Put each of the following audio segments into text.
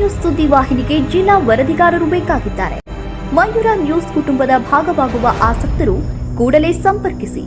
News ಸುದ್ದಿ ವಾಹಿನಿಗೆ ಜಿಲ್ಲಾ ವರದಿಗಾರರು ಬೇಕಾಗಿದ್ದಾರೆ. ಮಯೂರ ನ್ಯೂಸ್ ಕುಟುಂಬದ ಭಾಗವಾಗುವ ಆಸಕ್ತರು ಕೂಡಲೇ ಸಂಪರ್ಕಿಸಿ.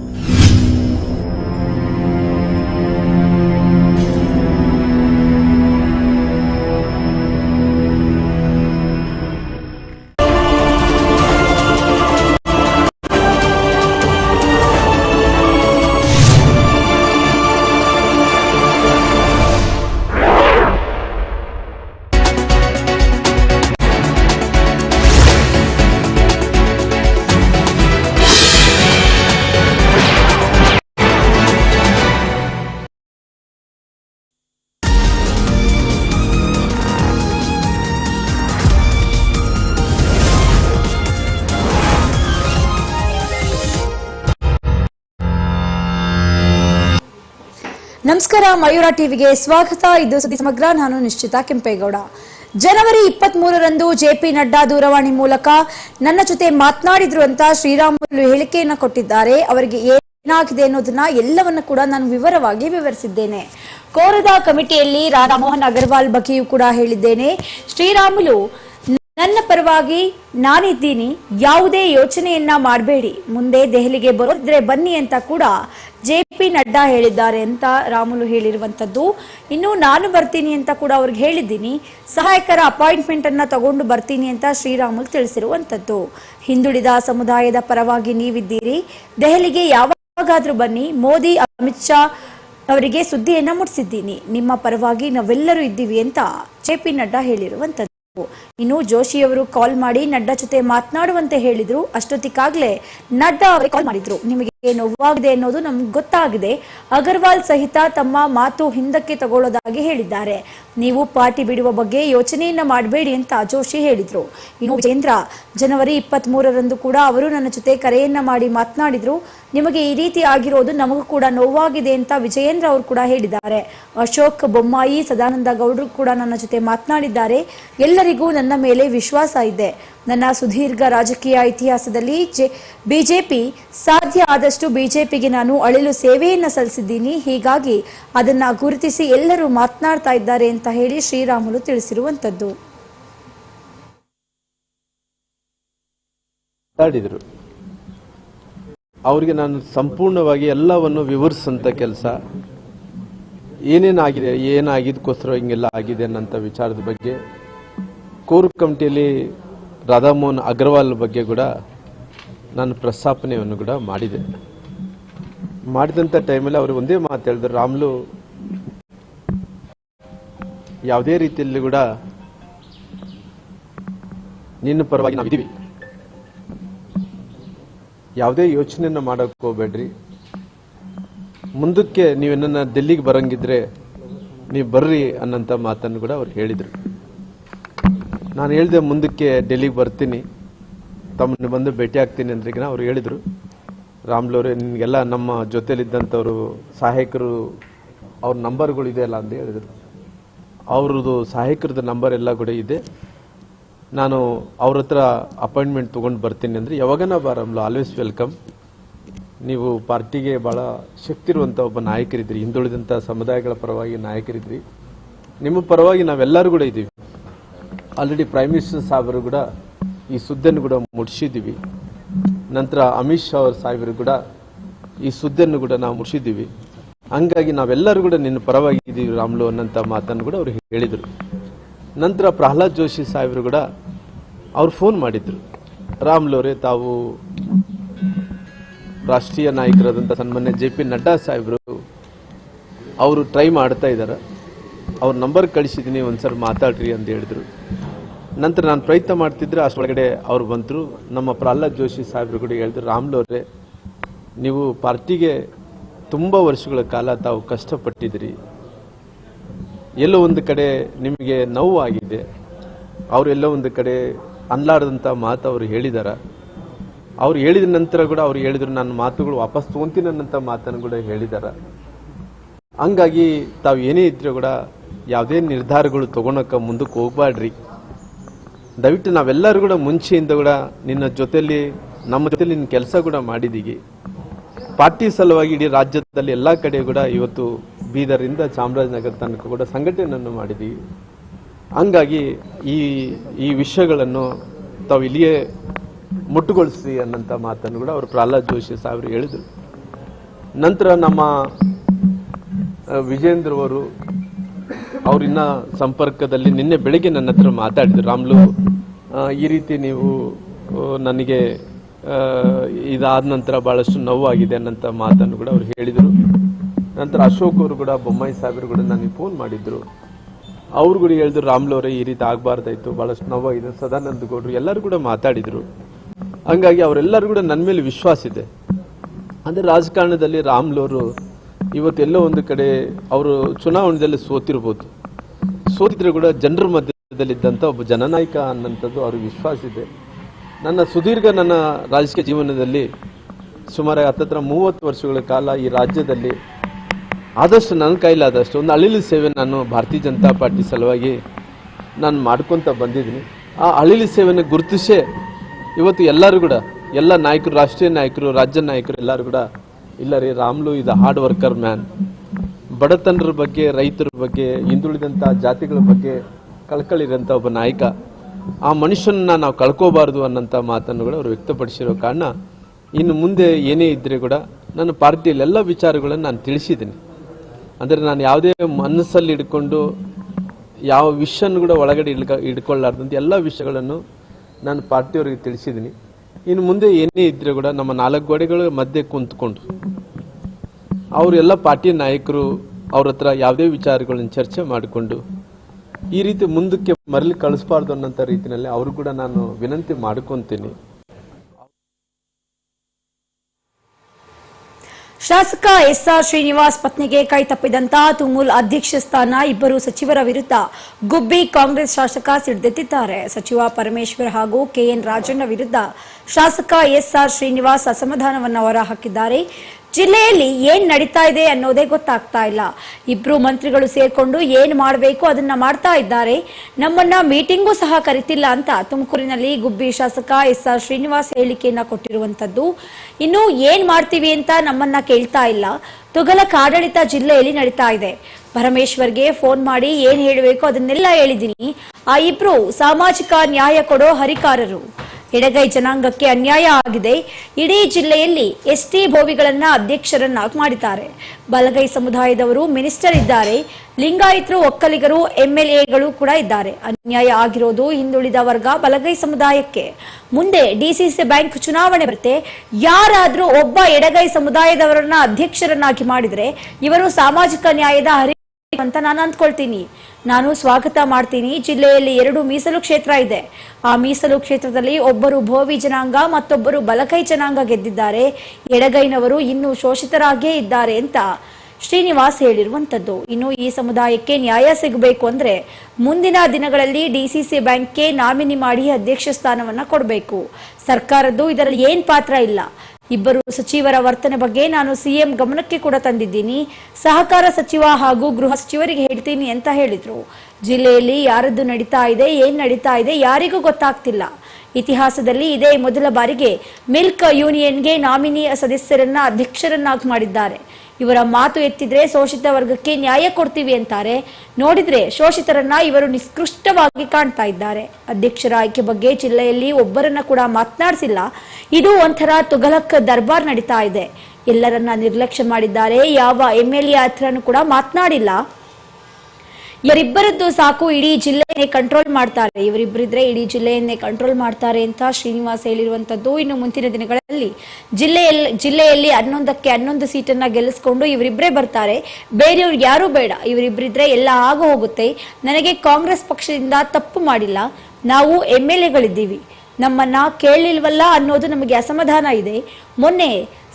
ನಮಸ್ಕಾರ, ಮಯೂರ ಟಿವಿಗೆ ಸ್ವಾಗತ. ಇದು ಸುದ್ದಿ ಸಮಗ್ರ, ನಾನು ನಿಶ್ಚಿತ ಕೆಂಪೇಗೌಡ. ಜನವರಿ ಇಪ್ಪತ್ತ್ ಮೂರರಂದು ಜೆಪಿ ನಡ್ಡಾ ದೂರವಾಣಿ ಮೂಲಕ ನನ್ನ ಜೊತೆ ಮಾತನಾಡಿದ್ರು ಅಂತ ಶ್ರೀರಾಮುಲು ಹೇಳಿಕೆಯನ್ನ ಕೊಟ್ಟಿದ್ದಾರೆ. ಅವರಿಗೆ ಏನಾಗಿದೆ ಅನ್ನೋದನ್ನ ಎಲ್ಲವನ್ನ ಕೂಡ ನಾನು ವಿವರವಾಗಿ ವಿವರಿಸಿದ್ದೇನೆ. ಕೋರದ ಕಮಿಟಿಯಲ್ಲಿ ರಾಧಾಮೋಹನ್ ಅಗರ್ವಾಲ್ ಬಗ್ಗೆಯೂ ಕೂಡ ಹೇಳಿದ್ದೇನೆ. ಶ್ರೀರಾಮುಲು ನನ್ನ ಪರವಾಗಿ ನಾನಿದ್ದೀನಿ. ಯಾವುದೇ ಯೋಚನೆಯನ್ನ ಮಾಡಬೇಡಿ. ಮುಂದೆ ದೆಹಲಿಗೆ ಬರೋದ್ರೆ ಬನ್ನಿ ಅಂತ ಕೂಡ ಜೆ ಪಿ ನಡ್ಡಾ ಹೇಳಿದ್ದಾರೆ ಅಂತ ರಾಮುಲು ಹೇಳಿರುವಂಥದ್ದು ಇನ್ನು ನಾನು ಬರ್ತೀನಿ ಅಂತ ಕೂಡ ಅವ್ರಿಗೆ ಹೇಳಿದ್ದೀನಿ. ಸಹಾಯಕರ ಅಪಾಯಿಂಟ್ಮೆಂಟ್ ಅನ್ನ ತಗೊಂಡು ಬರ್ತೀನಿ ಅಂತ ಶ್ರೀರಾಮುಲು ತಿಳಿಸಿರುವಂಥದ್ದು ಹಿಂದುಳಿದ ಸಮುದಾಯದ ಪರವಾಗಿ ನೀವಿದ್ದೀರಿ. ದೆಹಲಿಗೆ ಯಾವಾಗಾದ್ರೂ ಬನ್ನಿ. ಮೋದಿ, ಅಮಿತ್ ಶಾ ಅವರಿಗೆ ಸುದ್ದಿಯನ್ನ ಮುಟ್ಟಿಸಿದ್ದೀನಿ ನಿಮ್ಮ ಪರವಾಗಿ ನಾವೆಲ್ಲರೂ ಇದ್ದೀವಿ ಅಂತ ಜೆ ಪಿ ನಡ್ಡಾ ಹೇಳಿರುವಂತದ್ದು. ಇನ್ನು ಜೋಶಿಯವರು ಕಾಲ್ ಮಾಡಿ ನಡ್ಡಾ ಜೊತೆ ಮಾತನಾಡುವಂತೆ ಹೇಳಿದ್ರು. ಅಷ್ಟೊತ್ತಿಗಾಗ್ಲೇ ನಡ್ಡಾ ಅವರಿಗೆ ಕಾಲ್ ಮಾಡಿದ್ರು. ನಿಮಗೆ ನೋವಾಗಿದೆ ಅನ್ನೋದು ನಮ್ಗೆ ಗೊತ್ತಾಗಿದೆ. ಅಗರ್ವಾಲ್ ಸಹಿತ ತಮ್ಮ ಮಾತು ಹಿಂದಕ್ಕೆ ತಗೊಳ್ಳೋದಾಗಿ ಹೇಳಿದ್ದಾರೆ. ನೀವು ಪಾರ್ಟಿ ಬಿಡುವ ಬಗ್ಗೆ ಯೋಚನೆಯನ್ನ ಮಾಡಬೇಡಿ ಅಂತ ಜೋಶಿ ಹೇಳಿದ್ರು. ಇನ್ನು ವಿಜೇಂದ್ರ ಜನವರಿ ಇಪ್ಪತ್ತ್ ಮೂರರಂದು ಕೂಡ ಅವರು ನನ್ನ ಜೊತೆ ಕರೆಯನ್ನ ಮಾಡಿ ಮಾತನಾಡಿದ್ರು. ನಿಮಗೆ ಈ ರೀತಿ ಆಗಿರೋದು ನಮಗೂ ಕೂಡ ನೋವಾಗಿದೆ ಅಂತ ವಿಜಯೇಂದ್ರ ಅವರು ಕೂಡ ಹೇಳಿದ್ದಾರೆ. ಅಶೋಕ್ ಬೊಮ್ಮಾಯಿ, ಸದಾನಂದ ಗೌಡರು ಕೂಡ ನನ್ನ ಜೊತೆ ಮಾತನಾಡಿದ್ದಾರೆ. ಎಲ್ಲರಿಗೂ ನನ್ನ ಮೇಲೆ ವಿಶ್ವಾಸ ಇದೆ. ನನ್ನ ಸುದೀರ್ಘ ರಾಜಕೀಯ ಇತಿಹಾಸದಲ್ಲಿ ಜೆ ಬಿಜೆಪಿ ಸಾಧ್ಯ ಆದಷ್ಟು ಬಿಜೆಪಿಗೆ ನಾನು ಅಳಿಲು ಸೇವೆಯನ್ನು ಸಲ್ಲಿಸಿದ್ದೀನಿ. ಹೀಗಾಗಿ ಅದನ್ನ ಗುರುತಿಸಿ ಎಲ್ಲರೂ ಮಾತನಾಡ್ತಾ ಇದ್ದಾರೆ ಅಂತ ಹೇಳಿ ಶ್ರೀರಾಮುಲು ತಿಳಿಸಿರುವಂಥದ್ದು ಅವರಿಗೆ ನಾನು ಸಂಪೂರ್ಣವಾಗಿ ಎಲ್ಲವನ್ನು ವಿವರಿಸಂತ ಕೆಲಸ. ಏನೇನಾಗಿದೆ ಏನಾಗಿದ್ದಕ್ಕೋಸ್ಕರ ಹಿಂಗೆಲ್ಲ ಆಗಿದೆ ಅನ್ನೋಂಥ ವಿಚಾರದ ಬಗ್ಗೆ ಕೋರ್ ಕಮಿಟಿಯಲ್ಲಿ ರಾಧಾಮೋಹನ್ ಅಗರ್ವಾಲ್ ಬಗ್ಗೆ ಕೂಡ ನಾನು ಪ್ರಸ್ತಾಪನೆಯನ್ನು ಕೂಡ ಮಾಡಿದೆ. ಮಾಡಿದಂಥ ಟೈಮಲ್ಲಿ ಅವರು ಒಂದೇ ಮಾತು ಹೇಳಿದ್ರು, ರಾಮ್ಲು ಯಾವುದೇ ರೀತಿಯಲ್ಲಿ ಕೂಡ ನಿನ್ನ ಪರವಾಗಿ ನಾವಿದ್ದೀವಿ. ಯಾವುದೇ ಯೋಚನೆಯನ್ನು ಮಾಡಕ್ ಹೋಗ್ಬೇಡ್ರಿ. ಮುಂದಕ್ಕೆ ನೀವೇನ ಡೆಲ್ಲಿಗೆ ಬರಂಗಿದ್ರೆ ನೀವು ಬರ್ರಿ ಅನ್ನಂತ ಮಾತನ್ನು ಕೂಡ ಅವ್ರು ಹೇಳಿದ್ರು. ನಾನು ಹೇಳಿದೆ ಮುಂದಕ್ಕೆ ಡೆಲ್ಲಿಗೆ ಬರ್ತೀನಿ. ತಮ್ಮನ್ನು ಬಂದು ಭೇಟಿ ಆಗ್ತೀನಿ ಅಂದ್ರಿಗಿನ ಅವ್ರು ಹೇಳಿದರು. ರಾಮ್ಲವ್ರೆ, ನಿನಗೆಲ್ಲ ನಮ್ಮ ಜೊತೆಲಿದ್ದಂಥವರು, ಸಹಾಯಕರು, ಅವ್ರ ನಂಬರ್ಗಳು ಇದೆಯಲ್ಲ ಅಂತ ಹೇಳಿದರು. ಅವ್ರದ್ದು ಸಹಾಯಕರದ ನಂಬರ್ ಎಲ್ಲ ಕೂಡ ಇದೆ. ನಾನು ಅವ್ರ ಹತ್ರ ಅಪಾಯಿಂಟ್ಮೆಂಟ್ ತೊಗೊಂಡು ಬರ್ತೀನಿ ಅಂದರೆ ಯಾವಾಗನ ಬಾರಮ್ಲ ಆಲ್ವೇಸ್ ವೆಲ್ಕಮ್ ನೀವು ಪಾರ್ಟಿಗೆ ಭಾಳ ಶಕ್ತಿ ಇರುವಂಥ ಒಬ್ಬ ನಾಯಕರಿದ್ರಿ ಹಿಂದುಳಿದಂಥ ಸಮುದಾಯಗಳ ಪರವಾಗಿ ನಾಯಕರಿದ್ರಿ. ನಿಮ್ಮ ಪರವಾಗಿ ನಾವೆಲ್ಲರೂ ಕೂಡ ಇದ್ದೀವಿ ಆಲ್ರೆಡಿ ಪ್ರೈಮ್ ಮಿನಿಸ್ಟರ್ ಸಾಹೇಬರು ಕೂಡ ಈ ಸುದ್ದಿಯನ್ನು ಕೂಡ ಮುಟ್ಸಿದ್ದೀವಿ. ನಂತರ ಅಮಿತ್ ಶಾ ಅವ್ರ ಸಾಹೇಬರು ಕೂಡ ಈ ಸುದ್ದಿಯನ್ನು ಕೂಡ ನಾವು ಮುಟ್ಸಿದ್ದೀವಿ. ಹಂಗಾಗಿ ನಾವೆಲ್ಲರೂ ಕೂಡ ನಿನ್ನ ಪರವಾಗಿದ್ದೀವಿ ರಾಮ್ಲು ಅನ್ನೋಂಥ ಮಾತನ್ನು ಕೂಡ ಅವರು ಹೇಳಿದರು. ನಂತರ ಪ್ರಹ್ಲಾದ್ ಜೋಶಿ ಸಾಹೇಬರು ಕೂಡ ಅವ್ರು ಫೋನ್ ಮಾಡಿದ್ರು. ಅವರೇ, ತಾವು ರಾಷ್ಟ್ರೀಯ ನಾಯಕರಾದಂಥ ಸನ್ಮಾನ್ಯ ಜೆ ಪಿ ನಡ್ಡಾ ಸಾಹೇಬರು ಅವರು ಟ್ರೈ ಮಾಡ್ತಾ ಇದ್ದಾರೆ ಅವ್ರ ನಂಬರ್ ಕಳಿಸಿದ್ದೀನಿ ಒಂದ್ಸಲ ಮಾತಾಡ್ರಿ ಅಂತ ಹೇಳಿದ್ರು. ನಂತರ ನಾನು ಪ್ರಯತ್ನ ಮಾಡ್ತಿದ್ರೆ ಅಷ್ಟೊಳಗಡೆ ಅವ್ರು ಬಂದರು. ನಮ್ಮ ಪ್ರಹ್ಲಾದ್ ಜೋಶಿ ಸಾಹೇಬ್ರು ಕೂಡ ಹೇಳಿದ್ರು ರಾಮ್ಲೋರೆ ನೀವು ಪಾರ್ಟಿಗೆ ತುಂಬ ವರ್ಷಗಳ ಕಾಲ ತಾವು ಕಷ್ಟಪಟ್ಟಿದ್ರಿ ಎಲ್ಲೋ ಒಂದು ಕಡೆ ನಿಮಗೆ ನೋವು ಆಗಿದೆ. ಅವರೆಲ್ಲೋ ಒಂದು ಕಡೆ ಅನ್ಲಾರ್ದಂಥ ಮಾತು ಅವರು ಹೇಳಿದಾರ. ಅವ್ರು ಹೇಳಿದ ನಂತರ ಕೂಡ ಅವ್ರು ಹೇಳಿದ್ರು, ನನ್ನ ಮಾತುಗಳು ವಾಪಸ್ ತೊಗೊಂತೀನಿ ಅನ್ನಂಥ ಮಾತನ್ನು ಕೂಡ ಹೇಳಿದಾರ. ಹಂಗಾಗಿ ತಾವು ಏನೇ ಇದ್ರೂ ಕೂಡ ಯಾವುದೇ ನಿರ್ಧಾರಗಳು ತಗೊಳಕ ಮುಂದಕ್ಕೆ ಹೋಗ್ಬಾಡ್ರಿ ದಯವಿಟ್ಟು ನಾವೆಲ್ಲರೂ ಕೂಡ ಮುಂಚೆಯಿಂದ ಕೂಡ ನಿನ್ನ ಜೊತೆಯಲ್ಲಿ, ನಮ್ಮ ಜೊತೆಯಲ್ಲಿ ನಿನ್ನ ಕೆಲಸ ಕೂಡ ಮಾಡಿದೀವಿ. ಪಾರ್ಟಿ ಸಲುವಾಗಿ ಇಡೀ ರಾಜ್ಯದಲ್ಲಿ ಎಲ್ಲ ಕಡೆ ಕೂಡ ಇವತ್ತು ಬೀದರಿಂದ ಚಾಮರಾಜನಗರ ತನಕ ಕೂಡ ಸಂಘಟನೆಯನ್ನು ಮಾಡಿದ್ದೀವಿ ಹಂಗಾಗಿ ಈ ಈ ವಿಷಯಗಳನ್ನು ತಾವು ಇಲ್ಲಿಯೇ ಮುಟ್ಟುಗೊಳಿಸಿ ಅನ್ನಂತ ಮಾತನ್ನು ಕೂಡ ಅವರು ಪ್ರಹ್ಲಾದ್ ಜೋಶಿ ಸಾಹೇಬರು ಹೇಳಿದರು. ನಂತರ ನಮ್ಮ ವಿಜೇಂದ್ರವರು ಅವರಿನ್ನ ಸಂಪರ್ಕದಲ್ಲಿ ನಿನ್ನೆ ಬೆಳಿಗ್ಗೆ ನನ್ನ ಹತ್ರ ಮಾತಾಡಿದ್ರು. ರಾಮ್ಲು ಈ ರೀತಿ ನೀವು ನನಗೆ ಇದಾದ ನಂತರ ಬಹಳಷ್ಟು ನೋವಾಗಿದೆ ಅನ್ನಂತ ಮಾತನ್ನು ಕೂಡ ಅವ್ರು ಹೇಳಿದರು. ನಂತರ ಅಶೋಕ್ ಅವರು ಕೂಡ, ಬೊಮ್ಮಾಯಿ ಸಾಹೇಬರು ಕೂಡ ನನಗೆ ಫೋನ್ ಮಾಡಿದ್ರು. ಅವ್ರು ಕೂಡ ಹೇಳಿದ್ರು, ರಾಮ್ಲು ಅವರೇ ಈ ರೀತಿ ಆಗಬಾರ್ದಾಯ್ತು, ಬಹಳಷ್ಟು ನೋವಾಗಿದೆ, ಸದಾನಂದ ಗೌಡರು ಎಲ್ಲರೂ ಕೂಡ ಮಾತಾಡಿದ್ರು. ಹಂಗಾಗಿ ಅವರೆಲ್ಲರೂ ಕೂಡ ನನ್ನ ಮೇಲೆ ವಿಶ್ವಾಸ ಇದೆ. ಅಂದ್ರೆ ರಾಜಕಾರಣದಲ್ಲಿ ರಾಮ್ಲವರು ಇವತ್ತೆಲ್ಲೋ ಒಂದು ಕಡೆ ಅವರು ಚುನಾವಣೆಯಲ್ಲಿ ಸೋತಿರ್ಬೋದು. ಸೋತಿದ್ರೆ ಕೂಡ ಜನರ ಮಧ್ಯದಲ್ಲಿದ್ದಂಥ ಒಬ್ಬ ಜನನಾಯಕ ಅನ್ನೋಂಥದ್ದು ಅವ್ರಿಗೆ ವಿಶ್ವಾಸ ಇದೆ. ನನ್ನ ಸುದೀರ್ಘ ನನ್ನ ರಾಜಕೀಯ ಜೀವನದಲ್ಲಿ ಸುಮಾರು ಹತ್ತತ್ರ ಮೂವತ್ತು ವರ್ಷಗಳ ಕಾಲ ಈ ರಾಜ್ಯದಲ್ಲಿ ಆದಷ್ಟು ನನ್ನ ಕೈಲಾದಷ್ಟು ಒಂದು ಅಳಿಲು ಸೇವೆ ನಾನು ಭಾರತೀಯ ಜನತಾ ಪಾರ್ಟಿ ಸಲುವಾಗಿ ನಾನು ಮಾಡ್ಕೊತ ಬಂದಿದ್ದೀನಿ. ಆ ಅಳಿಲು ಸೇವೆಯನ್ನು ಗುರುತಿಸೇ ಇವತ್ತು ಎಲ್ಲರೂ ಕೂಡ, ಎಲ್ಲ ನಾಯಕರು, ರಾಷ್ಟ್ರೀಯ ನಾಯಕರು, ರಾಜ್ಯ ನಾಯಕರು ಎಲ್ಲರೂ ಕೂಡ ಇಲ್ಲ ರೀ, ರಾಮ್ಲು ಇದು ಹಾರ್ಡ್ ವರ್ಕರ್ ಮ್ಯಾನ್ ಬಡತನರ ಬಗ್ಗೆ, ರೈತರ ಬಗ್ಗೆ ಹಿಂದುಳಿದಂಥ ಜಾತಿಗಳ ಬಗ್ಗೆ ಕಳ್ಕಳಿರೋಂಥ ಒಬ್ಬ ನಾಯಕ. ಆ ಮನುಷ್ಯನನ್ನ ನಾವು ಕಳ್ಕೋಬಾರ್ದು ಅನ್ನೋಂಥ ಮಾತನ್ನುಗಳು ಅವರು ವ್ಯಕ್ತಪಡಿಸಿರೋ ಕಾರಣ, ಇನ್ನು ಮುಂದೆ ಏನೇ ಇದ್ದರೆ ಕೂಡ ನನ್ನ ಪಾರ್ಟಿಯಲ್ಲಿ ಎಲ್ಲ ವಿಚಾರಗಳನ್ನು ನಾನು ತಿಳಿಸಿದ್ದೀನಿ. ಅಂದರೆ ನಾನು ಯಾವುದೇ ಮನಸ್ಸಲ್ಲಿ ಇಟ್ಕೊಂಡು ಯಾವ ವಿಷಯನ್ನು ಕೂಡ ಒಳಗಡೆ ಇಡ್ಕ ಇಟ್ಕೊಳ್ಳಾರ್ದಂತ ಎಲ್ಲ ವಿಷಯಗಳನ್ನು ನಾನು ಪಾರ್ಟಿಯವರಿಗೆ ತಿಳಿಸಿದ್ದೀನಿ. ಇನ್ನು ಮುಂದೆ ಏನೇ ಇದ್ರೆ ಕೂಡ ನಮ್ಮ ನಾಲ್ಕು ಗೋಡೆಗಳ ಮಧ್ಯೆ ಕುಂತ್ಕೊಂಡು ಅವರೆಲ್ಲ ಪಾರ್ಟಿ ನಾಯಕರು ಅವ್ರ ಹತ್ರ ಯಾವುದೇ ವಿಚಾರಗಳನ್ನು ಚರ್ಚೆ ಮಾಡಿಕೊಂಡು ಈ ರೀತಿ ಮುಂದಕ್ಕೆ ಮರಳಿ ಕಳಿಸ್ಬಾರ್ದು ಅನ್ನೋಂಥ ರೀತಿಯಲ್ಲಿ ಅವರು ಕೂಡ ನಾನು ವಿನಂತಿ ಮಾಡ್ಕೊತೀನಿ. ಶಾಸಕ ಎಸ್ಆರ್ ಶ್ರೀನಿವಾಸ್ ಪತ್ನಿಗೆ ಕೈ ತಪ್ಪಿದಂತಹ ತುಮೂಲ್ ಅಧ್ಯಕ್ಷ ಸ್ಥಾನ ಇಬ್ಬರು ಸಚಿವರ ವಿರುದ್ಧ ಗುಬ್ಬಿ ಕಾಂಗ್ರೆಸ್ ಶಾಸಕ ಸಿಡ್ದೆತ್ತಿದ್ದಾರೆ. ಸಚಿವ ಪರಮೇಶ್ವರ್ ಹಾಗೂ ಕೆಎನ್ ರಾಜಣ್ಣ ವಿರುದ್ಧ ಶಾಸಕ ಎಸ್ಆರ್ ಶ್ರೀನಿವಾಸ್ ಅಸಮಾಧಾನವನ್ನು ಹೊರಹಾಕಿದ್ದಾರೆ. ಜಿಲ್ಲೆಯಲ್ಲಿ ಏನ್ ನಡೀತಾ ಇದೆ ಅನ್ನೋದೇ ಗೊತ್ತಾಗ್ತಾ ಇಲ್ಲ. ಇಬ್ರು ಮಂತ್ರಿಗಳು ಸೇರ್ಕೊಂಡು ಏನ್ ಮಾಡಬೇಕು ಅದನ್ನ ಮಾಡ್ತಾ ಇದ್ದಾರೆ. ನಮ್ಮನ್ನ ಮೀಟಿಂಗೂ ಸಹ ಕರಿತಿಲ್ಲ ಅಂತ ತುಮಕೂರಿನಲ್ಲಿ ಗುಬ್ಬಿ ಶಾಸಕ ಎಸ್ ಆರ್ ಶ್ರೀನಿವಾಸ್ ಹೇಳಿಕೆಯನ್ನ ಕೊಟ್ಟಿರುವಂತದ್ದು. ಇನ್ನು ಏನ್ ಮಾಡ್ತೀವಿ ಅಂತ ನಮ್ಮನ್ನ ಕೇಳ್ತಾ ಇಲ್ಲ. ತುಗಲಕ್ ಆಡಳಿತ ಜಿಲ್ಲೆಯಲ್ಲಿ ನಡೀತಾ ಇದೆ. ಪರಮೇಶ್ವರ್ಗೆ ಫೋನ್ ಮಾಡಿ ಏನ್ ಹೇಳಬೇಕು ಅದನ್ನೆಲ್ಲ ಹೇಳಿದೀನಿ ಆ ಇಬ್ರು ಸಾಮಾಜಿಕ ನ್ಯಾಯ ಕೊಡೋ ಹರಿಕಾರರು. ಎಡಗೈ ಜನಾಂಗಕ್ಕೆ ಅನ್ಯಾಯ ಆಗಿದೆ. ಇಡೀ ಜಿಲ್ಲೆಯಲ್ಲಿ ಎಸ್ಟಿ ಭೋವಿಗಳನ್ನ ಅಧ್ಯಕ್ಷರನ್ನಾಗಿ ಮಾಡಿದ್ದಾರೆ. ಬಲಗೈ ಸಮುದಾಯದವರು ಮಿನಿಸ್ಟರ್ ಇದ್ದಾರೆ. ಲಿಂಗಾಯತರು ಒಕ್ಕಲಿಗರು ಎಂಎಲ್ಎಗಳು ಕೂಡ ಇದ್ದಾರೆ. ಅನ್ಯಾಯ ಆಗಿರೋದು ಹಿಂದುಳಿದ ವರ್ಗ ಬಲಗೈ ಸಮುದಾಯಕ್ಕೆ. ಮುಂದೆ ಡಿಸಿಸಿ ಬ್ಯಾಂಕ್ ಚುನಾವಣೆ ಬರುತ್ತೆ. ಯಾರಾದ್ರೂ ಒಬ್ಬ ಎಡಗೈ ಸಮುದಾಯದವರನ್ನ ಅಧ್ಯಕ್ಷರನ್ನಾಗಿ ಮಾಡಿದ್ರೆ ಇವರು ಸಾಮಾಜಿಕ ನ್ಯಾಯದ ಹರಿ ಅಂತ ನಾನು ಅಂದ್ಕೊಳ್ತೀನಿ. ನಾನು ಸ್ವಾಗತ ಮಾಡ್ತೀನಿ. ಜಿಲ್ಲೆಯಲ್ಲಿ ಎರಡು ಮೀಸಲು ಕ್ಷೇತ್ರ ಇದೆ. ಆ ಮೀಸಲು ಕ್ಷೇತ್ರದಲ್ಲಿ ಒಬ್ಬರು ಭೋವಿ ಜನಾಂಗ, ಮತ್ತೊಬ್ಬರು ಬಲಕೈ ಜನಾಂಗ ಗೆದ್ದಿದ್ದಾರೆ. ಎಡಗೈನವರು ಇನ್ನೂ ಶೋಷಿತರಾಗೇ ಇದ್ದಾರೆ ಅಂತ ಶ್ರೀನಿವಾಸ್ ಹೇಳಿರುವಂತದ್ದು ಇನ್ನು ಈ ಸಮುದಾಯಕ್ಕೆ ನ್ಯಾಯ ಸಿಗಬೇಕು ಅಂದ್ರೆ ಮುಂದಿನ ದಿನಗಳಲ್ಲಿ ಡಿಸಿಸಿ ಬ್ಯಾಂಕ್ಗೆ ನಾಮಿನಿ ಮಾಡಿ ಅಧ್ಯಕ್ಷ ಸ್ಥಾನವನ್ನ ಕೊಡಬೇಕು. ಸರ್ಕಾರದ್ದು ಇದರಲ್ಲಿ ಏನ್ ಪಾತ್ರ ಇಲ್ಲ. ಇಬ್ಬರು ಸಚಿವರ ವರ್ತನೆ ಬಗ್ಗೆ ನಾನು ಸಿಎಂ ಗಮನಕ್ಕೆ ಕೂಡ ತಂದಿದ್ದೀನಿ. ಸಹಕಾರ ಸಚಿವ ಹಾಗೂ ಗೃಹ ಸಚಿವರಿಗೆ ಹೇಳ್ತೀನಿ ಅಂತ ಹೇಳಿದ್ರು. ಜಿಲ್ಲೆಯಲ್ಲಿ ಯಾರದ್ದು ನಡೀತಾ ಇದೆ, ಏನ್ ನಡೀತಾ ಇದೆ ಯಾರಿಗೂ ಗೊತ್ತಾಗ್ತಿಲ್ಲ. ಇತಿಹಾಸದಲ್ಲಿ ಇದೇ ಮೊದಲ ಬಾರಿಗೆ ಮಿಲ್ಕ್ ಯೂನಿಯನ್ಗೆ ನಾಮಿನಿ ಸದಸ್ಯರನ್ನ ಅಧ್ಯಕ್ಷರನ್ನಾಗಿ ಮಾಡಿದ್ದಾರೆ. ಇವರ ಮಾತು ಎತ್ತಿದ್ರೆ ಶೋಷಿತ ವರ್ಗಕ್ಕೆ ನ್ಯಾಯ ಕೊಡ್ತೀವಿ ಅಂತಾರೆ. ನೋಡಿದ್ರೆ ಶೋಷಿತರನ್ನ ಇವರು ನಿಷ್ಕೃಷ್ಟವಾಗಿ ಕಾಣ್ತಾ ಇದ್ದಾರೆ. ಅಧ್ಯಕ್ಷರ ಆಯ್ಕೆ ಬಗ್ಗೆ ಜಿಲ್ಲೆಯಲ್ಲಿ ಒಬ್ಬರನ್ನ ಕೂಡ ಮಾತನಾಡಿಸಿಲ್ಲ. ಇದು ಒಂಥರ ತುಗಲಕ್ ದರ್ಬಾರ್ ನಡೀತಾ ಇದೆ. ಎಲ್ಲರನ್ನ ನಿರ್ಲಕ್ಷ್ಯ ಮಾಡಿದ್ದಾರೆ. ಯಾವ ಎಂ ಎಲ್ ಎ ಕೂಡ ಮಾತನಾಡಿಲ್ಲ. ಇವರಿಬ್ಬರದ್ದು ಸಾಕು, ಇಡೀ ಜಿಲ್ಲೆಯನ್ನೇ ಕಂಟ್ರೋಲ್ ಮಾಡ್ತಾರೆ. ಇವರಿಬ್ಬರಿದ್ರೆ ಇಡೀ ಜಿಲ್ಲೆಯನ್ನೇ ಕಂಟ್ರೋಲ್ ಮಾಡ್ತಾರೆ ಅಂತ ಶ್ರೀನಿವಾಸ್ ಹೇಳಿರುವಂತದ್ದು ಇನ್ನು ಮುಂದಿನ ದಿನಗಳಲ್ಲಿ ಜಿಲ್ಲೆಯಲ್ಲಿ ಜಿಲ್ಲೆಯಲ್ಲಿ ಹನ್ನೊಂದಕ್ಕೆ ಹನ್ನೊಂದು ಸೀಟನ್ನ ಗೆಲ್ಲಿಸ್ಕೊಂಡು ಇವರಿಬ್ಬರೇ ಬರ್ತಾರೆ. ಬೇರೆಯವ್ರು ಯಾರೂ ಬೇಡ. ಇವರಿಬ್ಬರಿದ್ರೆ ಎಲ್ಲ ಆಗು ಹೋಗುತ್ತೆ. ನನಗೆ ಕಾಂಗ್ರೆಸ್ ಪಕ್ಷದಿಂದ ತಪ್ಪು ಮಾಡಿಲ್ಲ. ನಾವು ಎಂ ಎಲ್ ಎಗಳಿದ್ದೀವಿ ನಮ್ಮನ್ನ ಕೇಳಲಿಲ್ವಲ್ಲ ಅನ್ನೋದು ನಮಗೆ ಅಸಮಾಧಾನ ಇದೆ. ಮೊನ್ನೆ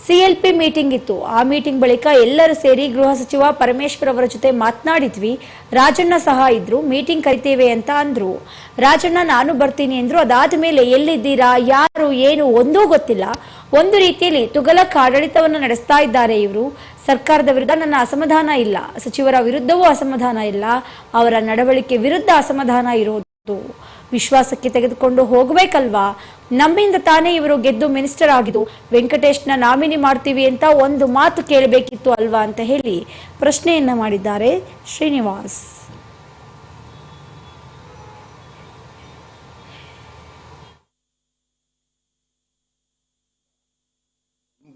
ಸಿಎಲ್ಪಿ ಮೀಟಿಂಗ್ ಇತ್ತು. ಆ ಮೀಟಿಂಗ್ ಬಳಿಕ ಎಲ್ಲರೂ ಸೇರಿ ಗೃಹ ಸಚಿವ ಪರಮೇಶ್ವರ್ ಅವರ ಜೊತೆ ಮಾತನಾಡಿದ್ವಿ. ರಾಜಣ್ಣ ಸಹ ಇದ್ರು, ಮೀಟಿಂಗ್ ಕರಿತೇವೆ ಅಂತ ಅಂದ್ರು. ರಾಜಣ್ಣ, ನಾನು ಬರ್ತೀನಿ ಅಂದ್ರು. ಅದಾದ ಮೇಲೆ ಎಲ್ಲಿದ್ದೀರಾ, ಯಾರು, ಏನು, ಒಂದೂ ಗೊತ್ತಿಲ್ಲ. ಒಂದು ರೀತಿಯಲ್ಲಿ ತುಗಲಕ್ ಆಡಳಿತವನ್ನು ನಡೆಸ್ತಾ ಇದ್ದಾರೆ ಇವರು. ಸರ್ಕಾರದ ವಿರುದ್ಧ ನನ್ನ ಅಸಮಾಧಾನ ಇಲ್ಲ. ಸಚಿವರ ವಿರುದ್ಧವೂ ಅಸಮಾಧಾನ ಇಲ್ಲ. ಅವರ ನಡವಳಿಕೆ ವಿರುದ್ಧ ಅಸಮಾಧಾನ ಇರೋದು. ವಿಶ್ವಾಸಕ್ಕೆ ತೆಗೆದುಕೊಂಡು ಹೋಗಬೇಕಲ್ವಾ? ನಮ್ಮಿಂದ ತಾನೇ ಇವರು ಗೆದ್ದು ಮಿನಿಸ್ಟರ್ ಆಗಿದ್ದು. ವೆಂಕಟೇಶ್ನ ನಾಮಿನಿ ಮಾಡ್ತೀವಿ ಅಂತ ಒಂದು ಮಾತು ಕೇಳಬೇಕಿತ್ತು ಅಲ್ವಾ ಅಂತ ಹೇಳಿ ಪ್ರಶ್ನೆಯನ್ನ ಮಾಡಿದ್ದಾರೆ ಶ್ರೀನಿವಾಸ್.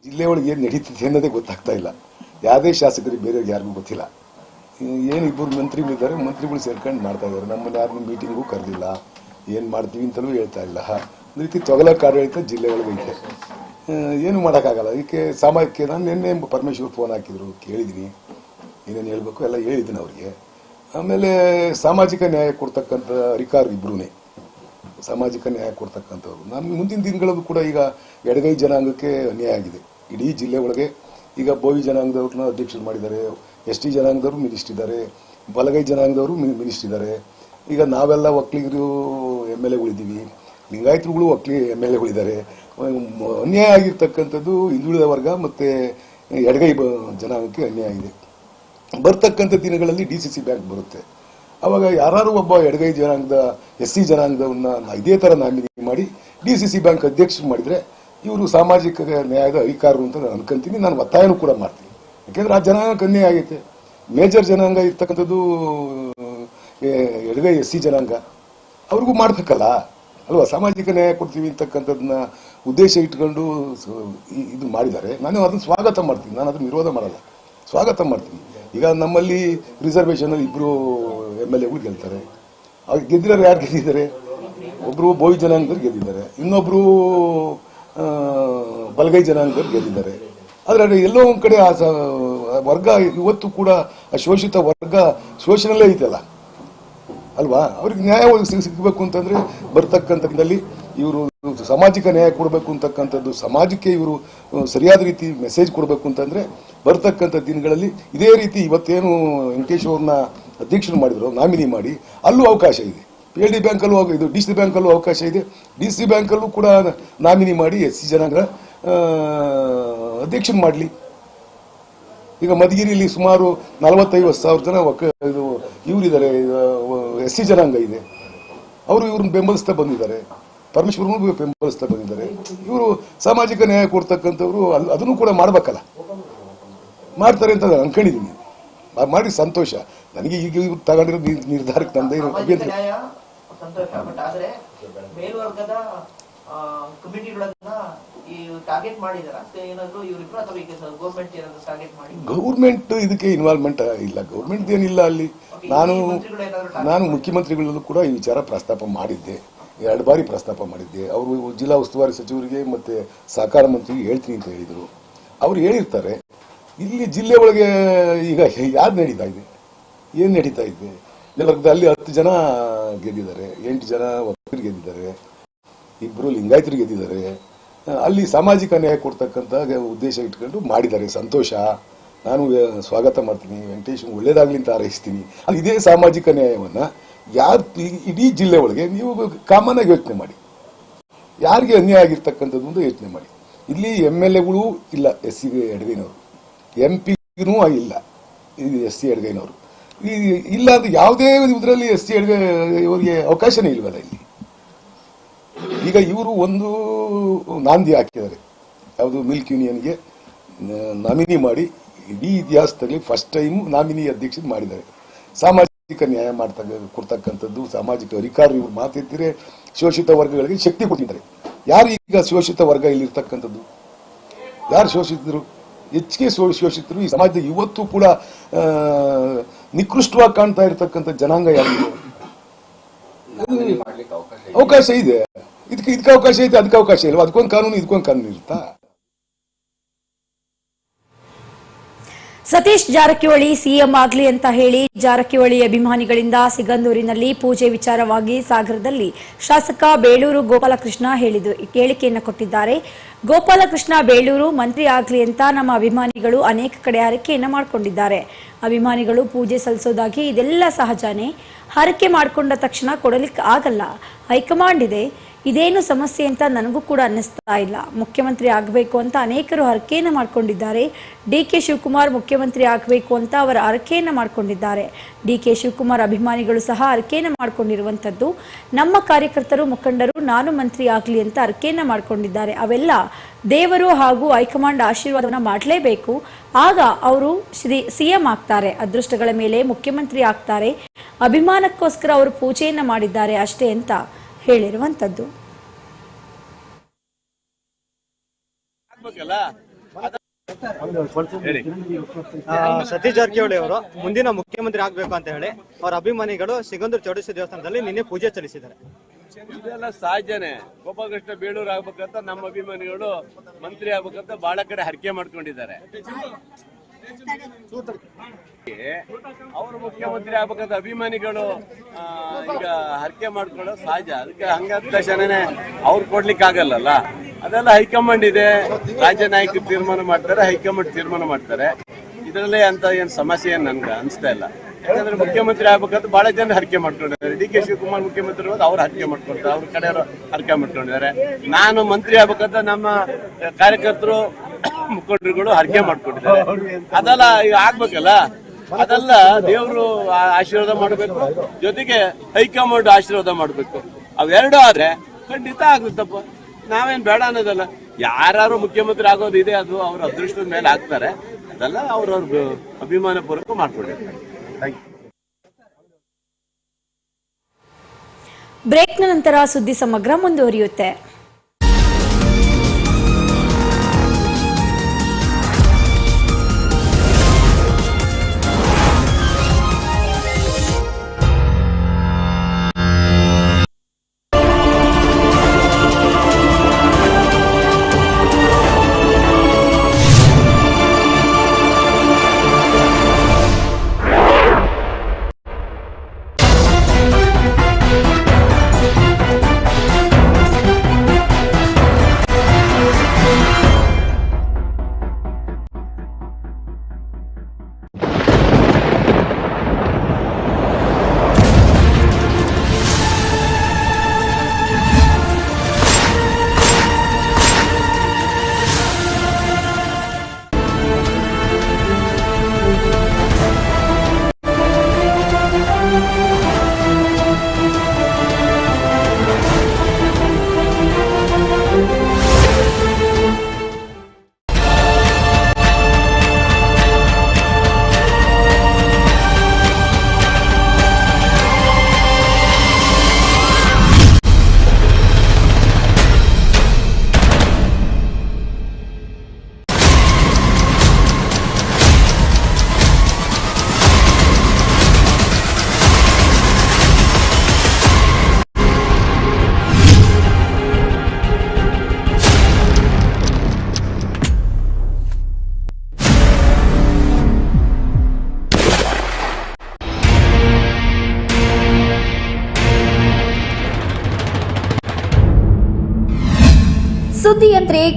ಜಿಲ್ಲೆ ಒಳಗೆ ಏನ್ ನಡೀತಿದೆ ಅನ್ನೋದೇ ಗೊತ್ತಾಗ್ತಾ ಇಲ್ಲ. ಯಾವುದೇ ಶಾಸಕರಿಗೆ ಬೇರೆ ಯಾರಿಗೂ ಗೊತ್ತಿಲ್ಲ. ಏನು ಇಬ್ಬರು ಮಂತ್ರಿಗಳಿದ್ದಾರೆ, ಮಂತ್ರಿಗಳು ಸೇರ್ಕೊಂಡು ಮಾಡ್ತಾ ಇದ್ದಾರೆ. ನಮ್ಮಲ್ಲಿ ಯಾರಿಗೂ ಮೀಟಿಂಗು ಕರೆದಿಲ್ಲ. ಏನು ಮಾಡ್ತೀವಿ ಅಂತಲೂ ಹೇಳ್ತಾ ಇಲ್ಲ. ರೀತಿ ತೊಗಲಕ್ಕೆ ಆಡಳಿತ ಜಿಲ್ಲೆ ಒಳಗೆ ಐತೆ. ಆ, ಏನು ಮಾಡೋಕ್ಕಾಗಲ್ಲ. ಅದಕ್ಕೆ ಸಾಮಾಜಿಕ ನಾನು ನಿನ್ನೆ ಪರಮೇಶ್ವರ್ ಫೋನ್ ಹಾಕಿದ್ರು. ಕೇಳಿದ್ದೀನಿ ಏನೇನು ಹೇಳಬೇಕು ಎಲ್ಲ ಹೇಳಿದ್ದೀನಿ ಅವರಿಗೆ. ಆಮೇಲೆ ಸಾಮಾಜಿಕ ನ್ಯಾಯ ಕೊಡ್ತಕ್ಕಂಥ ಅಧಿಕಾರ ಇಬ್ರೂ ಸಾಮಾಜಿಕ ನ್ಯಾಯ ಕೊಡ್ತಕ್ಕಂಥವ್ರು. ನಾನು ಮುಂದಿನ ದಿನಗಳಲ್ಲೂ ಕೂಡ ಈಗ ಎಡಗೈ ಜನಾಂಗಕ್ಕೆ ಅನ್ಯಾಯ ಆಗಿದೆ. ಇಡೀ ಜಿಲ್ಲೆ ಒಳಗೆ ಈಗ ಬೋವಿ ಜನಾಂಗದವ್ರನ್ನ ಅಧ್ಯಕ್ಷರು ಮಾಡಿದ್ದಾರೆ. ಎಸ್ ಟಿ ಜನಾಂಗದವರು ಮಿನಿಸ್ಟ್ರಿದ್ದಾರೆ ಬಲಗೈ ಜನಾಂಗದವರು ಮಿನಿಸ್ಟರ್ ಇದ್ದಾರೆ. ಈಗ ನಾವೆಲ್ಲ ಒಕ್ಕಲಿಗರು ಎಂ ಎಲ್ ಎಗಳಿದ್ದೀವಿ ಲಿಂಗಾಯತರುಗಳು ಒಕ್ಕಲಿ ಎಂ ಎಲ್ ಎಗಳಿದ್ದಾರೆ. ಅನ್ಯಾಯ ಆಗಿರ್ತಕ್ಕಂಥದ್ದು ಹಿಂದುಳಿದ ವರ್ಗ ಮತ್ತು ಎಡಗೈ ಬ ಜನಾಂಗಕ್ಕೆ ಅನ್ಯಾಯ ಆಗಿದೆ ಬರ್ತಕ್ಕಂಥ ದಿನಗಳಲ್ಲಿ ಡಿ ಸಿ ಸಿ ಬ್ಯಾಂಕ್ ಬರುತ್ತೆ. ಅವಾಗ ಯಾರು ಒಬ್ಬ ಎಡಗೈ ಜನಾಂಗದ, ಎಸ್ ಸಿ ಜನಾಂಗದವನ್ನ ಇದೇ ತರ ನಾಮಿನಿ ಮಾಡಿ ಡಿ ಸಿ ಸಿ ಬ್ಯಾಂಕ್ ಅಧ್ಯಕ್ಷರು ಮಾಡಿದ್ರೆ ಇವರು ಸಾಮಾಜಿಕ ನ್ಯಾಯದ ಅಧಿಕಾರರು ಅಂತ ನಾನು ಅನ್ಕೊಂತೀನಿ. ನಾನು ಒತ್ತಾಯನೂ ಕೂಡ ಮಾಡ್ತೀನಿ. ಯಾಕೆಂದ್ರೆ ಆ ಜನಾಂಗಕ್ಕೆ ಅನ್ಯಾಯ ಆಗೈತೆ. ಮೇಜರ್ ಜನಾಂಗ ಇರ್ತಕ್ಕಂಥದ್ದು ಎಡಗೈ ಎಸ್ ಸಿ ಜನಾಂಗ. ಅವ್ರಿಗೂ ಮಾಡ್ಬೇಕಲ್ಲ? ಅಲ್ವಾ? ಸಾಮಾಜಿಕ ನ್ಯಾಯ ಕೊಡ್ತೀವಿ ಅಂತಕ್ಕಂಥದ್ದನ್ನ ಉದ್ದೇಶ ಇಟ್ಕೊಂಡು ಇದು ಮಾಡಿದ್ದಾರೆ. ನಾನು ಅದನ್ನ ಸ್ವಾಗತ ಮಾಡ್ತೀನಿ. ನಾನು ಅದನ್ನ ವಿರೋಧ ಮಾಡಲ್ಲ. ಸ್ವಾಗತ ಮಾಡ್ತೀನಿ. ಈಗ ನಮ್ಮಲ್ಲಿ ರಿಸರ್ವೇಶನ್ ಇಬ್ರು ಎಂ ಎಲ್ ಎಗಳು ಗೆಲ್ತಾರೆ. ಅವ್ರು ಗೆದ್ದಿರೋರು ಯಾರು ಗೆದ್ದಿದ್ದಾರೆ? ಒಬ್ರು ಬೋಯಿ ಜನಾಂಗದವ್ರು ಗೆದ್ದಿದ್ದಾರೆ. ಇನ್ನೊಬ್ರು ಆ, ಬಲಗೈ ಜನಾಂಗದವ್ರು ಗೆದ್ದಿದ್ದಾರೆ. ಆದ್ರೆ ಎಲ್ಲೋ ಒಂದ್ ಕಡೆ ಆ ವರ್ಗ ಇವತ್ತು ಕೂಡ ಆ ಶೋಷಿತ ವರ್ಗ ಶೋಷಣೆಲ್ಲೇ ಐತಲ್ಲ. ಅಲ್ವಾ? ಅವ್ರಿಗೆ ನ್ಯಾಯ ಒದಗಿಸಿ ಸಿಗಬೇಕು ಅಂತಂದ್ರೆ ಬರ್ತಕ್ಕಂಥದ್ದಲ್ಲಿ ಇವರು ಸಾಮಾಜಿಕ ನ್ಯಾಯ ಕೊಡಬೇಕು ಅಂತಕ್ಕಂಥದ್ದು, ಸಮಾಜಕ್ಕೆ ಇವರು ಸರಿಯಾದ ರೀತಿ ಮೆಸೇಜ್ ಕೊಡಬೇಕು ಅಂತಂದ್ರೆ ಬರ್ತಕ್ಕಂಥ ದಿನಗಳಲ್ಲಿ ಇದೇ ರೀತಿ ಇವತ್ತೇನು ವೆಂಕಟೇಶ್ ಅವ್ರನ್ನ ಅಧ್ಯಕ್ಷರು ಮಾಡಿದ್ರು, ನಾಮಿನಿ ಮಾಡಿ, ಅಲ್ಲೂ ಅವಕಾಶ ಇದೆ. ಪಿ ಎಲ್ ಡಿ ಬ್ಯಾಂಕಲ್ಲೂ ಇದು ಡಿ ಸಿ ಬ್ಯಾಂಕಲ್ಲೂ ಅವಕಾಶ ಇದೆ. ಡಿ ಸಿ ಬ್ಯಾಂಕಲ್ಲೂ ಕೂಡ ನಾಮಿನಿ ಮಾಡಿ ಎಸ್ ಸಿ ಜನಾಂಗ ಅಧ್ಯಕ್ಷರು ಮಾಡಲಿ. ಈಗ ಮಧುಗಿರಿಯಲ್ಲಿ ಸುಮಾರು ನಲವತ್ತೈವತ್ತು ಸಾವಿರ ಜನ ಒಕ್ಕ ಇದು ಇವರಿದ್ದಾರೆ ಎಸ್ ಸಿ ಜನಾಂಗ ಇದೆ. ಅವರು ಇವ್ರನ್ನ ಬೆಂಬಲಿಸ್ತಾ ಬಂದಿದ್ದಾರೆ. ಪರಮೇಶ್ವರನು ಬೆಂಬಲಿಸ್ತಾ ಬಂದಿದ್ದಾರೆ. ಇವರು ಸಾಮಾಜಿಕ ನ್ಯಾಯ ಕೊಡ್ತಕ್ಕಂಥವ್ರು ಅಲ್ಲಿ ಅದನ್ನು ಕೂಡ ಮಾಡ್ಬೇಕಲ್ಲ. ಮಾಡ್ತಾರೆ ಅಂತ ನಾನು ಅನ್ಕೊಂಡಿದ್ದೀನಿ. ಮಾಡಿ ಸಂತೋಷ. ನನಗೆ ಈಗ ಇವ್ರು ತಗೊಂಡಿರೋ ನಿರ್- ನಿರ್ಧಾರಕ್ಕೆ ತಂದೆ ಅಭ್ಯಂತರ ಸಂತೋಷ. ಬಟ್ ಆದ್ರೆ ಮೇಲ್ವರ್ಗದ ಕಮಿಟಿಗಳನ್ನ ಟಾರ್ಗೆಟ್ ಮಾಡಿದಾರ? ಏನಾದ್ರು ಇವರಿಬ್ರು ಅಥವಾ ಈಗ ಗೌರ್ಮೆಂಟ್ ಏನಾದ್ರು ಟಾರ್ಗೆಟ್ ಮಾಡಿ? ಗೌರ್ಮೆಂಟ್ ಇದಕ್ಕೆ ಇನ್ವಾಲ್ವ್ಮೆಂಟ್ ಇಲ್ಲ. ಗೌರ್ಮೆಂಟ್ ಏನಿಲ್ಲ ಅಲ್ಲಿ. ನಾನು ನಾನು ಮುಖ್ಯಮಂತ್ರಿಗಳಲ್ಲೂ ಕೂಡ ಈ ವಿಚಾರ ಪ್ರಸ್ತಾಪ ಮಾಡಿದ್ದೆ. ಎರಡು ಬಾರಿ ಪ್ರಸ್ತಾಪ ಮಾಡಿದ್ದೆ. ಅವರು ಜಿಲ್ಲಾ ಉಸ್ತುವಾರಿ ಸಚಿವರಿಗೆ ಮತ್ತೆ ಸಹಕಾರ ಮಂತ್ರಿಗೆ ಹೇಳ್ತೀನಿ ಅಂತ ಹೇಳಿದರು. ಅವ್ರು ಹೇಳಿರ್ತಾರೆ ಇಲ್ಲಿ ಜಿಲ್ಲೆ ಒಳಗೆ ಈಗ ಯಾರು ನಡೀತಾ ಇದೆ? ಏನು ನಡೀತಾ ಇದೆ? ಅಲ್ಲಿ ಹತ್ತು ಜನ ಗೆದ್ದಿದ್ದಾರೆ ಎಂಟು ಜನ ಒಬ್ಬರು ಗೆದ್ದಿದ್ದಾರೆ ಇಬ್ಬರು ಲಿಂಗಾಯತರು ಗೆದ್ದಿದ್ದಾರೆ. ಅಲ್ಲಿ ಸಾಮಾಜಿಕ ನ್ಯಾಯ ಕೊಡ್ತಕ್ಕಂಥ ಉದ್ದೇಶ ಇಟ್ಕೊಂಡು ಮಾಡಿದ್ದಾರೆ. ಸಂತೋಷ. ನಾನು ಸ್ವಾಗತ ಮಾಡ್ತೀನಿ. ವೆಂಕಟೇಶ್, ಒಳ್ಳೇದಾಗ್ಲಿ ಅಂತ ಆರೈಸ್ತೀನಿ. ಅಲ್ಲಿ ಇದೇ ಸಾಮಾಜಿಕ ನ್ಯಾಯವನ್ನ ಯಾರು ಇಡೀ ಜಿಲ್ಲೆ ಒಳಗೆ ನೀವು ಕಾಮನ್ ಆಗಿ ಯೋಚನೆ ಮಾಡಿ. ಯಾರಿಗೆ ಅನ್ಯಾಯ ಆಗಿರ್ತಕ್ಕಂಥದ್ದು ಒಂದು ಯೋಚನೆ ಮಾಡಿ. ಇಲ್ಲಿ ಎಂ ಎಲ್ ಎಗಳು ಇಲ್ಲ, ಎಸ್ ಸಿ ಎಡಗೈನವರು ಎಂ ಪಿನೂ ಇಲ್ಲ ಇದು ಎಸ್ ಸಿ ಎಡಗೈನವರು ಈ, ಇಲ್ಲ ಅಂದ್ರೆ ಯಾವುದೇ ಇದರಲ್ಲಿ ಎಸ್ ಸಿ ಎಡಗೈ ಇವರಿಗೆ ಅವಕಾಶನೇ ಇಲ್ವಲ್ಲ ಇಲ್ಲಿ? ಈಗ ಇವರು ಒಂದು ನಾಂದಿ ಹಾಕಿದ್ದಾರೆ. ಯಾವುದು ಮಿಲ್ಕ್ ಯೂನಿಯನ್ಗೆ ನಾಮಿನಿ ಮಾಡಿ ಇಡೀ ಇತಿಹಾಸದಲ್ಲಿ ಫಸ್ಟ್ ಟೈಮ್ ನಾಮಿನಿ ಅಧ್ಯಕ್ಷರು ಮಾಡಿದ್ದಾರೆ. ಸಾಮಾಜಿಕ ನ್ಯಾಯ ಮಾಡ್ತಾ ಕೊಡ್ತಕ್ಕಂಥದ್ದು ಸಾಮಾಜಿಕ ಅಧಿಕಾರ ಇವ್ರು ಮಾತಿದ್ರೆ ಶೋಷಿತ ವರ್ಗಗಳಿಗೆ ಶಕ್ತಿ ಕೊಟ್ಟಿದ್ದಾರೆ. ಯಾರು ಈಗ ಶೋಷಿತ ವರ್ಗ ಇಲ್ಲಿರ್ತಕ್ಕಂಥದ್ದು? ಯಾರು ಶೋಷಿತರು? ಹೆಚ್ಚಿಗೆ ಶೋಷಿತರು ಈ ಸಮಾಜದ ಇವತ್ತು ಕೂಡ ನಿಕೃಷ್ಟವಾಗಿ ಕಾಣ್ತಾ ಇರತಕ್ಕಂಥ ಜನಾಂಗ ಯಾರಿದೆ ಅವಕಾಶ ಇದೆ. ಇದಕ್ಕೆ ಇದಕ್ಕೆ ಅವಕಾಶ ಐತೆ ಅದಕ್ಕೆ ಅವಕಾಶ ಇಲ್ವಾ ಅದಕ್ಕೊಂದು ಕಾನೂನು ಇದಕ್ಕೊಂದು ಕಾನೂನು ಇರುತ್ತಾ? ಸತೀಶ್ ಜಾರಕಿಹೊಳಿ ಸಿಎಂ ಆಗ್ಲಿ ಅಂತ ಹೇಳಿ ಜಾರಕಿಹೊಳಿ ಅಭಿಮಾನಿಗಳಿಂದ ಸಿಗಂದೂರಿನಲ್ಲಿ ಪೂಜೆ ವಿಚಾರವಾಗಿ ಸಾಗರದಲ್ಲಿ ಶಾಸಕ ಬೇಳೂರು ಗೋಪಾಲಕೃಷ್ಣ ಹೇಳಿದ್ದು ಹೇಳಿಕೆಯನ್ನು ಕೊಟ್ಟಿದ್ದಾರೆ. ಗೋಪಾಲಕೃಷ್ಣ ಬೇಳೂರು ಮಂತ್ರಿ ಆಗ್ಲಿ ಅಂತ ನಮ್ಮ ಅಭಿಮಾನಿಗಳು ಅನೇಕ ಕಡೆ ಹರಕೆಯನ್ನು ಮಾಡಿಕೊಂಡಿದ್ದಾರೆ. ಅಭಿಮಾನಿಗಳು ಪೂಜೆ ಸಲ್ಲಿಸೋದಾಗಿ ಇದೆಲ್ಲ ಸಹಜನೇ. ಹರಕೆ ಮಾಡಿಕೊಂಡ ತಕ್ಷಣ ಕೊಡಲಿಕ್ಕೆ ಆಗಲ್ಲ. ಹೈಕಮಾಂಡ್ ಇದೆ. ಇದೇನು ಸಮಸ್ಯೆ ಅಂತ ನನಗೂ ಕೂಡ ಅನ್ನಿಸ್ತಾ ಇಲ್ಲ. ಮುಖ್ಯಮಂತ್ರಿ ಆಗಬೇಕು ಅಂತ ಅನೇಕರು ಹರಕೆಯನ್ನು ಮಾಡಿಕೊಂಡಿದ್ದಾರೆ. ಡಿ ಕೆ ಶಿವಕುಮಾರ್ ಮುಖ್ಯಮಂತ್ರಿ ಆಗಬೇಕು ಅಂತ ಅವರ ಹರಕೆಯನ್ನು ಮಾಡಿಕೊಂಡಿದ್ದಾರೆ. ಡಿ ಕೆ ಶಿವಕುಮಾರ್ ಅಭಿಮಾನಿಗಳು ಸಹ ಹರಕೆಯನ್ನು ಮಾಡಿಕೊಂಡಿರುವಂಥದ್ದು. ನಮ್ಮ ಕಾರ್ಯಕರ್ತರು, ಮುಖಂಡರು, ನಾನು ಮಂತ್ರಿ ಆಗಲಿ ಅಂತ ಹರಕೆಯನ್ನು ಮಾಡ್ಕೊಂಡಿದ್ದಾರೆ. ಅವೆಲ್ಲ ದೇವರು ಹಾಗೂ ಹೈಕಮಾಂಡ್ ಆಶೀರ್ವಾದವನ್ನು ಮಾಡಲೇಬೇಕು. ಆಗ ಅವರು ಶ್ರೀ ಸಿಎಂ ಆಗ್ತಾರೆ. ಅದೃಷ್ಟಗಳ ಮೇಲೆ ಮುಖ್ಯಮಂತ್ರಿ ಆಗ್ತಾರೆ. ಅಭಿಮಾನಕ್ಕೋಸ್ಕರ ಅವರು ಪೂಜೆಯನ್ನು ಮಾಡಿದ್ದಾರೆ ಅಷ್ಟೇ ಅಂತ. ಹೇಳಿರುವಂಥದ್ದು. ಆ, ಸತೀಶ್ ಜಾರಕಿಹೊಳಿ ಅವರು ಮುಂದಿನ ಮುಖ್ಯಮಂತ್ರಿ ಆಗ್ಬೇಕು ಅಂತ ಹೇಳಿ ಅವರ ಅಭಿಮಾನಿಗಳು ಸಿಗಂದೂರು ಚೌಡೇಶ್ವರಿ ದೇವಸ್ಥಾನದಲ್ಲಿ ನಿನ್ನೆ ಪೂಜೆ ಸಲ್ಲಿಸಿದ್ದಾರೆ. ಇದೆಲ್ಲ ಸಹಜನೇ. ಗೋಪಾಲಕೃಷ್ಣ ಬೇಳೂರು ಆಗ್ಬೇಕಂತ ನಮ್ಮ ಅಭಿಮಾನಿಗಳು ಮಂತ್ರಿ ಆಗ್ಬೇಕಂತ ಬಹಳ ಕಡೆ ಹರಕೆ ಮಾಡ್ಕೊಂಡಿದ್ದಾರೆ. ಅವರು ಮುಖ್ಯಮಂತ್ರಿ ಆಗ್ಬೇಕಂತ ಅಭಿಮಾನಿಗಳು ಈಗ ಹರಕೆ ಮಾಡ್ಕೊಳ್ಳೋ ಸಹಜ. ಅದಕ್ಕೆ ಹಂಗಾದ ತಕ್ಷಣನೇ ಅವ್ರು ಕೊಡ್ಲಿಕ್ಕೆ ಆಗಲ್ಲಲ್ಲ. ಅದೆಲ್ಲ ಹೈಕಮಾಂಡ್ ಇದೆ. ರಾಜ್ಯ ನಾಯಕರು ತೀರ್ಮಾನ ಮಾಡ್ತಾರೆ, ಹೈಕಮಾಂಡ್ ತೀರ್ಮಾನ ಮಾಡ್ತಾರೆ. ಇದರಲ್ಲೇ ಅಂತ ಏನ್ ಸಮಸ್ಯೆ ಏನ್ ನನ್ಗೆ ಅನಿಸ್ತಾ ಇಲ್ಲ. ಯಾಕಂದ್ರೆ ಮುಖ್ಯಮಂತ್ರಿ ಆಗ್ಬೇಕಂತ ಬಹಳ ಜನ ಹರಕೆ ಮಾಡ್ಕೊಂಡಿದ್ದಾರೆ. ಡಿ ಕೆ ಶಿವಕುಮಾರ್ ಮುಖ್ಯಮಂತ್ರಿ ಅವ್ರು ಹರಕೆ ಮಾಡ್ಕೊಳ್ತಾರೆ. ಅವ್ರ ಕಡೆಯವರು ಹರಕೆ ಮಾಡ್ಕೊಂಡಿದ್ದಾರೆ. ನಾನು ಮಂತ್ರಿ ಆಗ್ಬೇಕಂತ ನಮ್ಮ ಕಾರ್ಯಕರ್ತರು ಮುಖಂಡರುಗಳು ಹರಕೆ ಮಾಡ್ಕೊಂಡಿದ್ದಾರೆ ಅದೆಲ್ಲ ಈಗ ಆಗ್ಬೇಕಲ್ಲ? ಅದೆಲ್ಲ ದೇವರು ಆಶೀರ್ವಾದ ಮಾಡಬೇಕು. ಜೊತೆಗೆ ಹೈಕಮಾಂಡ್ ಆಶೀರ್ವಾದ ಮಾಡಬೇಕು. ಅವೆರಡು ಆದ್ರೆ ಖಂಡಿತ ಆಗುತ್ತಪ್ಪ. ನಾವೇನ್ ಬೇಡ ಅನ್ನೋದಲ್ಲ. ಯಾರು ಮುಖ್ಯಮಂತ್ರಿ ಆಗೋದು ಇದೆ ಅದು ಅವ್ರ ಅದೃಷ್ಟದ ಮೇಲೆ ಆಗ್ತಾರೆ. ಅದೆಲ್ಲ ಅವ್ರವ್ರ ಅಭಿಮಾನ ಪೂರ್ವಕ ಮಾಡ್ಕೊಂಡಿರ್ತಾರೆ ಯು ಬ್ರೇಕ್ನ ನಂತರ ಸುದ್ದಿ ಸಮಗ್ರ ಮುಂದುವರಿಯುತ್ತೆ.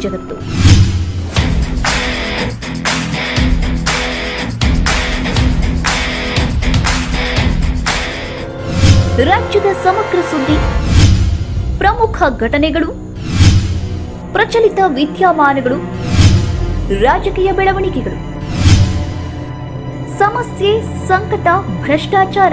ಜಗತ್ತು. ರಾಜ್ಯದ ಸಮಗ್ರ ಸುದ್ದಿ. ಪ್ರಮುಖ ಘಟನೆಗಳು. ಪ್ರಚಲಿತ ವಿದ್ಯಮಾನಗಳು. ರಾಜಕೀಯ ಬೆಳವಣಿಗೆಗಳು. ಸಮಸ್ಯೆ ಸಂಕಟ ಭ್ರಷ್ಟಾಚಾರ.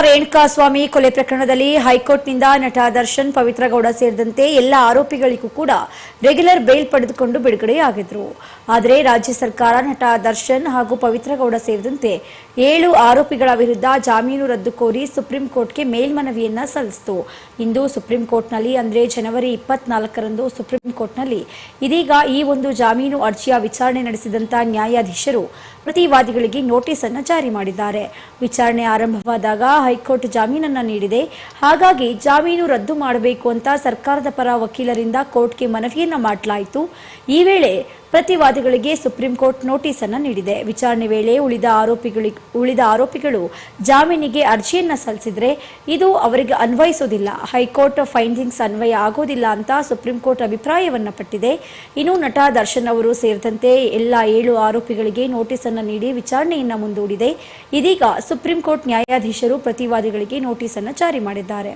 ಚಿತ್ರದುರ್ಗದ ರೇಣುಕಾ ಸ್ವಾಮಿ ಕೊಲೆ ಪ್ರಕರಣದಲ್ಲಿ ಹೈಕೋರ್ಟ್ನಿಂದ ನಟ ದರ್ಶನ್ ಪವಿತ್ರಗೌಡ ಸೇರಿದಂತೆ ಎಲ್ಲ ಆರೋಪಿಗಳಿಗೂ ಕೂಡ ರೆಗ್ಯುಲರ್ ಬೇಲ್ ಪಡೆದುಕೊಂಡು ಬಿಡುಗಡೆಯಾಗಿದ್ರು. ಆದರೆ ರಾಜ್ಯ ಸರ್ಕಾರ ನಟ ದರ್ಶನ್ ಹಾಗೂ ಪವಿತ್ರಗೌಡ ಸೇರಿದಂತೆ ಏಳು ಆರೋಪಿಗಳ ವಿರುದ್ಧ ಜಾಮೀನು ರದ್ದು ಕೋರಿ ಸುಪ್ರೀಂ ಕೋರ್ಟ್ಗೆ ಮೇಲ್ಮನವಿಯನ್ನ ಸಲ್ಲಿಸಿತು. ಇಂದು ಸುಪ್ರೀಂ ಕೋರ್ಟ್ನಲ್ಲಿ ಅಂದ್ರೆ ಜನವರಿ ಇಪ್ಪತ್ನಾಲ್ಕರಂದು ಸುಪ್ರೀಂ ಕೋರ್ಟ್ನಲ್ಲಿ ಇದೀಗ ಈ ಒಂದು ಜಾಮೀನು ಅರ್ಜಿಯ ವಿಚಾರಣೆ ನಡೆಸಿದಂತ ನ್ಯಾಯಾಧೀಶರು ಪ್ರತಿವಾದಿಗಳಿಗೆ ನೋಟಿಸ್ ಅನ್ನು ಜಾರಿ ಮಾಡಿದ್ದಾರೆ. ವಿಚಾರಣೆ ಆರಂಭವಾದಾಗ ಹೈಕೋರ್ಟ್ ಜಾಮೀನನ್ನ ನೀಡಿದೆ. ಹಾಗಾಗಿ ಜಾಮೀನು ರದ್ದು ಮಾಡಬೇಕು ಅಂತ ಸರ್ಕಾರದ ಪರ ವಕೀಲರಿಂದ ಕೋರ್ಟ್ಗೆ ಮನವಿಯನ್ನ ಮಾಡಲಾಯಿತು. ಈ ವೇಳೆ ಪ್ರತಿವಾದಿಗಳಿಗೆ ಸುಪ್ರೀಂ ಕೋರ್ಟ್ ನೋಟಿಸ್ ಅನ್ನು ನೀಡಿದೆ. ವಿಚಾರಣೆ ವೇಳೆ ಉಳಿದ ಆರೋಪಿಗಳಿಗೆ, ಉಳಿದ ಆರೋಪಿಗಳು ಜಾಮೀನಿಗೆ ಅರ್ಜಿಯನ್ನ ಸಲ್ಲಿಸಿದ್ರೆ ಇದು ಅವರಿಗೆ ಅನ್ವಯಿಸೋದಿಲ್ಲ. ಹೈಕೋರ್ಟ್ ಫೈಂಡಿಂಗ್ಸ್ ಅನ್ವಯ ಆಗೋದಿಲ್ಲ ಅಂತ ಸುಪ್ರೀಂ ಕೋರ್ಟ್ ಅಭಿಪ್ರಾಯವನ್ನ ಪಟ್ಟಿದೆ. ಇನ್ನು ನಟ ದರ್ಶನ್ ಅವರು ಸೇರಿದಂತೆ ಎಲ್ಲ ಏಳು ಆರೋಪಿಗಳಿಗೆ ನೋಟಿಸ್ ಅನ್ನು ನೀಡಿ ವಿಚಾರಣೆಯನ್ನ ಮುಂದೂಡಿದೆ. ಇದೀಗ ಸುಪ್ರೀಂ ಕೋರ್ಟ್ ನ್ಯಾಯಾಧೀಶರು ಪ್ರತಿವಾದಿಗಳಿಗೆ ನೋಟಿಸ್ ಅನ್ನು ಜಾರಿ ಮಾಡಿದ್ದಾರೆ.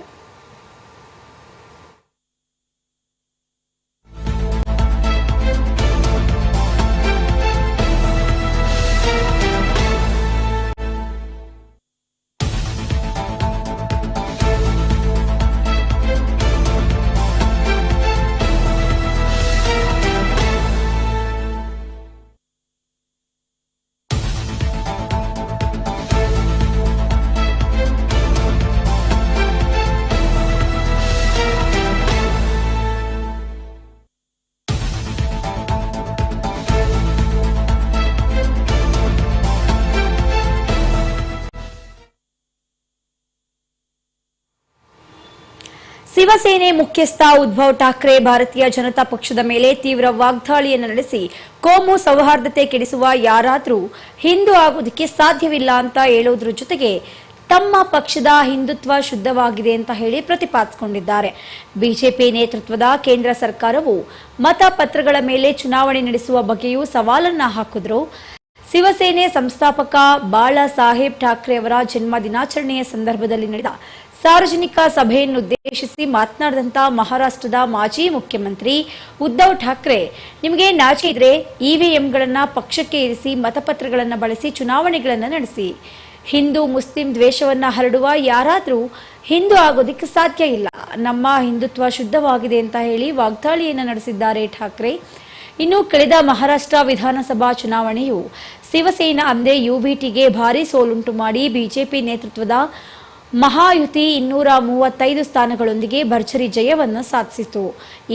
ಶಿವಸೇನೆ ಮುಖ್ಯಸ್ಥ ಉದ್ಧವ್ ಠಾಕ್ರೆ ಭಾರತೀಯ ಜನತಾ ಪಕ್ಷದ ಮೇಲೆ ತೀವ್ರ ವಾಗ್ದಾಳಿಯನ್ನು ನಡೆಸಿ ಕೋಮು ಸೌಹಾರ್ದತೆ ಕೆಡಿಸುವ ಯಾರಾದರೂ ಹಿಂದೂ ಆಗುವುದಕ್ಕೆ ಸಾಧ್ಯವಿಲ್ಲ ಅಂತ ಹೇಳೋದ್ರ ಜೊತೆಗೆ ತಮ್ಮ ಪಕ್ಷದ ಹಿಂದುತ್ವ ಶುದ್ಧವಾಗಿದೆ ಅಂತ ಹೇಳಿ ಪ್ರತಿಪಾದಿಸಿಕೊಂಡಿದ್ದಾರೆ. ಬಿಜೆಪಿ ನೇತೃತ್ವದ ಕೇಂದ್ರ ಸರ್ಕಾರವು ಮತಪತ್ರಗಳ ಮೇಲೆ ಚುನಾವಣೆ ನಡೆಸುವ ಬಗ್ಗೆಯೂ ಸವಾಲನ್ನ ಹಾಕಿದ್ರು. ಶಿವಸೇನೆ ಸಂಸ್ಥಾಪಕ ಬಾಳಾ ಸಾಹೇಬ್ ಠಾಕ್ರೆ ಅವರ ಜನ್ಮ ದಿನಾಚರಣೆಯ ಸಂದರ್ಭದಲ್ಲಿ ನಡೆದ ಸಾರ್ವಜನಿಕ ಸಭೆಯನ್ನುದ್ದೇಶಿಸಿ ಮಾತನಾಡಿದಂತ ಮಹಾರಾಷ್ಟ್ರದ ಮಾಜಿ ಮುಖ್ಯಮಂತ್ರಿ ಉದ್ದವ್ ಠಾಕ್ರೆ, ನಿಮಗೆ ನಾಚೆ ಇದ್ರೆ ಇವಿಎಂಗಳನ್ನ ಪಕ್ಷಕ್ಕೆ ಇರಿಸಿ ಮತಪತ್ರಗಳನ್ನು ಬಳಸಿ ಚುನಾವಣೆಗಳನ್ನು ನಡೆಸಿ. ಹಿಂದೂ, ಮುಸ್ಲಿಂ ದ್ವೇಷವನ್ನ ಹರಡುವ ಯಾರಾದರೂ ಹಿಂದೂ ಆಗೋದಿಕ್ಕೆ ಸಾಧ್ಯ ಇಲ್ಲ. ನಮ್ಮ ಹಿಂದುತ್ವ ಶುದ್ಧವಾಗಿದೆ ಅಂತ ಹೇಳಿ ವಾಗ್ದಾಳಿಯನ್ನು ನಡೆಸಿದ್ದಾರೆ ಠಾಕ್ರೆ. ಇನ್ನು ಕಳೆದ ಮಹಾರಾಷ್ಟ್ರ ವಿಧಾನಸಭಾ ಚುನಾವಣೆಯು ಶಿವಸೇನಾ ಅಂದೇ ಯುಬಿಟಿಗೆ ಭಾರೀ ಸೋಲುಂಟು ಮಾಡಿ ಬಿಜೆಪಿ ನೇತೃತ್ವದ ಮಹಾಯುತಿ ಇನ್ನೂರ ಮೂವತ್ತೈದು ಸ್ಥಾನಗಳೊಂದಿಗೆ ಭರ್ಜರಿ ಜಯವನ್ನು ಸಾಧಿಸಿತು.